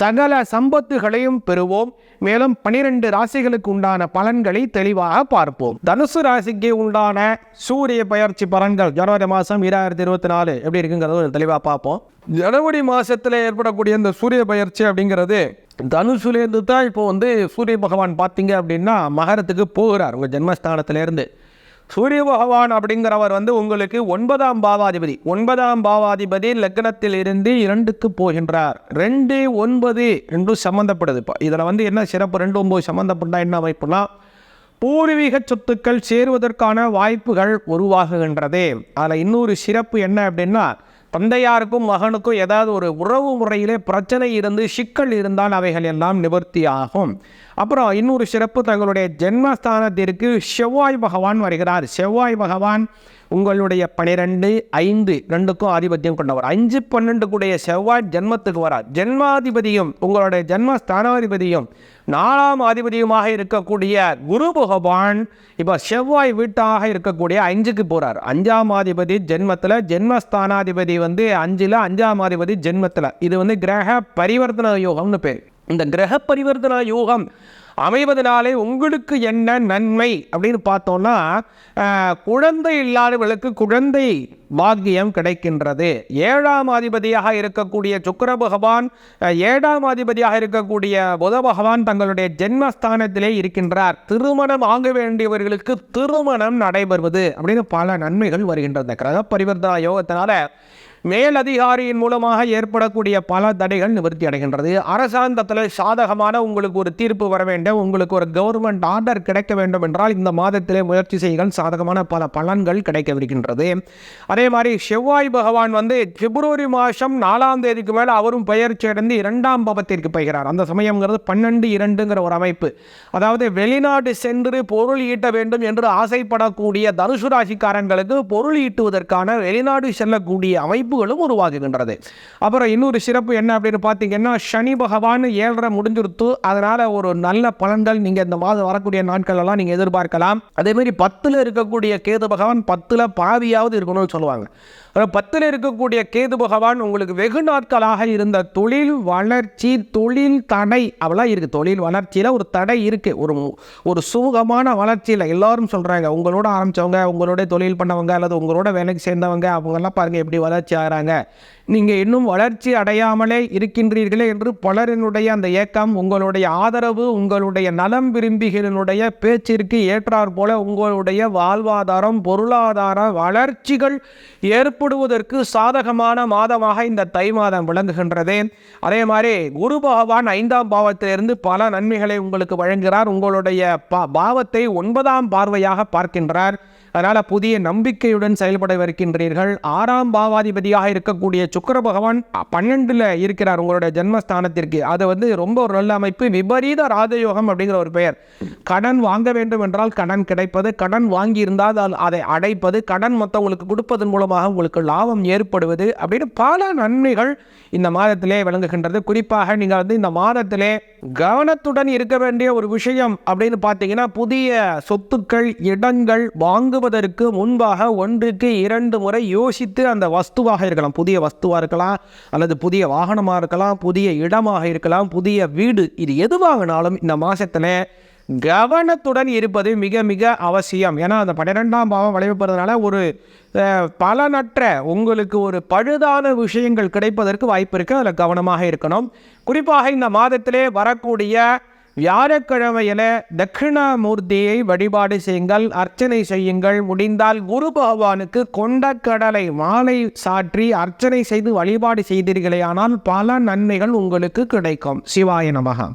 சகல சம்பத்துகளையும் பெறுவோம். மேலும் பனிரெண்டு ராசிகளுக்கு உண்டான பலன்களை தெளிவாக பார்ப்போம். தனுசு ராசிக்கு உண்டான சூரிய பயிற்சி பலன்கள் ஜனவரி மாதம் இரண்டாயிரத்தி இருபத்தி நாலு எப்படி இருக்குங்கிறத தெளிவாக பார்ப்போம். ஜனவரி மாதத்தில் ஏற்படக்கூடிய இந்த சூரிய பயிற்சி அப்படிங்கிறது தனுசுலேருந்து தான் இப்போ வந்து சூரிய பகவான் பார்த்தீங்க அப்படின்னா மகரத்துக்கு போகிறார். உங்கள் ஜென்மஸ்தானத்திலேருந்து. சூரிய பகவான் அப்படிங்கிறவர் வந்து உங்களுக்கு ஒன்பதாம் பாவாதிபதி. ஒன்பதாம் பாவாதிபதி லக்னத்தில் இருந்து இரண்டுக்கு போகின்றார். ரெண்டு ஒன்பது ரெண்டும் சம்மந்தப்படுது இப்போ இதில் வந்து என்ன சிறப்பு? ரெண்டு ஒன்பது சம்மந்தப்பட்டா என்ன அமைப்புனா பூர்வீக சொத்துக்கள் சேருவதற்கான வாய்ப்புகள் உருவாகுகின்றது. அதில் இன்னொரு சிறப்பு என்ன அப்படின்னா தந்தையாருக்கும் மகனுக்கும் ஏதாவது ஒரு உறவு முறையிலே பிரச்சனை இருந்து சிக்கல் இருந்தால் அவைகள் எல்லாம் நிவர்த்தி ஆகும். அப்புறம் இன்னொரு சிறப்பு தங்களுடைய ஜென்மஸ்தானத்திற்கு செவ்வாய் பகவான் வருகிறார். செவ்வாய் பகவான் உங்களுடைய பனிரெண்டு ஐந்து ரெண்டுக்கும் ஆதிபத்தியம் கொண்டவர். அஞ்சு பன்னெண்டு கூடிய செவ்வாய் ஜென்மத்துக்கு வரார். ஜென்மாதிபதியும் உங்களுடைய ஜென்மஸ்தானாதிபதியும் நாலாம் அதிபதியுமாக இருக்கக்கூடிய குரு பகவான் இப்போ செவ்வாய் வீட்டாக இருக்கக்கூடிய அஞ்சுக்கு போகிறார் அஞ்சாம் அதிபதி ஜென்மத்தில் ஜென்மஸ்தானாதிபதி வந்து அஞ்சில் அஞ்சாம் அதிபதி ஜென்மத்தில். இது வந்து கிரக பரிவர்த்தன யோகம்னு பேர். இந்த கிரக பரிவர்த்தன யோகம் அமைவதனாலே உங்களுக்கு என்ன நன்மை? அப்படின்னு பார்த்தோம்னா குழந்தை இல்லாதவர்களுக்கு குழந்தை பாக்கியம் கிடைக்கின்றது. ஏழாம் அதிபதியாக இருக்கக்கூடிய சுக்கர பகவான் ஏழாம் அதிபதியாக இருக்கக்கூடிய புத பகவான் தங்களுடைய ஜென்மஸ்தானத்திலே இருக்கின்றார். திருமணம் ஆக வேண்டியவர்களுக்கு திருமணம் நடைபெறுவது அப்படின்னு பல நன்மைகள் வருகின்றன கிரக பரிவர்த்தனா யோகத்தினால மேலதிகாரியின் மூலமாக ஏற்படக்கூடிய பல தடைகள் நிவர்த்தி அடைகின்றது. அரசாங்கத்தில் சாதகமான உங்களுக்கு ஒரு தீர்ப்பு வர வேண்டும். உங்களுக்கு ஒரு கவர்மெண்ட் ஆர்டர் கிடைக்க வேண்டும் என்றால் இந்த மாதத்திலே முயற்சி செய்கள் சாதகமான பல பலன்கள் கிடைக்கவிருக்கின்றது. அதே மாதிரி செவ்வாய் பகவான் வந்து பிப்ரவரி மாதம் நாலாம் தேதிக்கு மேலே அவரும் பெயர்ச்சி அடைந்து இரண்டாம் பாவத்திற்கு போகிறார். அந்த சமயங்கிறது பன்னெண்டு இரண்டுங்கிற ஒரு அமைப்பு. அதாவது வெளிநாடு சென்று பொருள் ஈட்ட வேண்டும் என்று ஆசைப்படக்கூடிய தனுசு ராசிக்காரங்களுக்கு பொருள் ஈட்டுவதற்கான வெளிநாடு செல்லக்கூடிய அமைப்பு அமைப்புகளும் உருவாகுகின்றது அப்புறம் இன்னொரு சிறப்பு என்ன அப்படின்னு பார்த்தீங்கன்னா சனி பகவான் ஏழரை முடிஞ்சிருத்து அதனால் ஒரு நல்ல பலன்கள் நீங்கள் இந்த மாதம் வரக்கூடிய நாட்கள் எல்லாம் நீங்கள் எதிர்பார்க்கலாம் அதேமாரி பத்தில் இருக்கக்கூடிய கேது பகவான் பத்தில் பாவியாவது இருக்கணும்னு சொல்லுவாங்க. பத்தில் இருக்கக்கூடிய கேது பகவான் உங்களுக்கு வெகு நாட்களாக இருந்த தொழில் வளர்ச்சி தொழில் தடை அவெல்லாம் இருக்குது தொழில் வளர்ச்சியில் ஒரு தடை இருக்குது ஒரு ஒரு சுமூகமான வளர்ச்சியில் எல்லாரும் சொல்கிறாங்க உங்களோட ஆரம்பித்தவங்க உங்களோட தொழில் பண்ணவங்க அல்லது உங்களோட வேலைக்கு சேர்ந்தவங்க அவங்கெல்லாம் பாருங்கள் எப்படி வளர்ச்சி ஆகிறாங்க. நீங்கள் இன்னும் வளர்ச்சி அடையாமலே இருக்கின்றீர்களே என்று பலரினுடைய அந்த ஏக்கம் உங்களுடைய ஆதரவு உங்களுடைய நலம் விரும்பிகளினுடைய பேச்சிற்கு ஏற்றாற்போல உங்களுடைய வாழ்வாதாரம் பொருளாதார வளர்ச்சிகள் ஏற்படுவதற்கு சாதகமான மாதமாக இந்த தை மாதம் விளங்குகின்றது. அதே மாதிரி குரு பகவான் ஐந்தாம் பாவத்திலிருந்து பல நன்மைகளை உங்களுக்கு வழங்குகிறார். உங்களுடைய பா பாவத்தை ஒன்பதாம் பார்வையாக பார்க்கின்றார். அதனால் புதிய நம்பிக்கையுடன் செயல்படவிருக்கின்றீர்கள் ஆறாம் பாவாதிபதியாக இருக்கக்கூடிய சுக்கர பகவான் பன்னெண்டில் இருக்கிறார் உங்களுடைய ஜென்மஸ்தானத்திற்கு. அது வந்து ரொம்ப ஒரு நல்ல அமைப்பு. விபரீத ராஜயோகம் அப்படிங்கிற ஒரு பெயர். கடன் வாங்க வேண்டும் என்றால் கடன் கிடைப்பது. கடன் வாங்கி இருந்தால் அதை அடைப்பது. கடன் மற்றவங்களுக்கு கொடுப்பதன் மூலமாக உங்களுக்கு லாபம் ஏற்படுவது அப்படின்னு பல நன்மைகள் இந்த மாதத்திலே விளங்குகின்றது. குறிப்பாக நீங்கள் வந்து இந்த மாதத்திலே கவனத்துடன் இருக்க வேண்டிய ஒரு விஷயம் அப்படின்னு பார்த்தீங்கன்னா புதிய சொத்துக்கள் இடங்கள் வாங்குவதற்கு முன்பாக ஒன்றுக்கு இரண்டு முறை யோசித்து அந்த வஸ்துவாக இருக்கலாம். புதிய வஸ்துவாக இருக்கலாம் அல்லது புதிய வாகனமாக இருக்கலாம் புதிய இடமாக இருக்கலாம் புதிய வீடு இது எது வாங்கினாலும் இந்த மாதத்தில் கவனத்துடன் இருப்பது மிக மிக அவசியம். ஏன்னா அந்த பன்னிரெண்டாம் பாவம் வளைவுப்படுறதுனால ஒரு பலனற்ற உங்களுக்கு ஒரு பழுதான விஷயங்கள் கிடைப்பதற்கு வாய்ப்பு இருக்குது அதில் கவனமாக இருக்கணும். குறிப்பாக இந்த மாதத்திலே வரக்கூடிய வியாழக்கிழமையில தட்சிணாமூர்த்தியை வழிபாடு செய்யுங்கள் அர்ச்சனை செய்யுங்கள். முடிந்தால் குரு பகவானுக்கு கொண்டக்கடலை மாலை சாற்றி அர்ச்சனை செய்து வழிபாடு செய்தீர்களே ஆனால் பல நன்மைகள் உங்களுக்கு கிடைக்கும். சிவாய நமகம்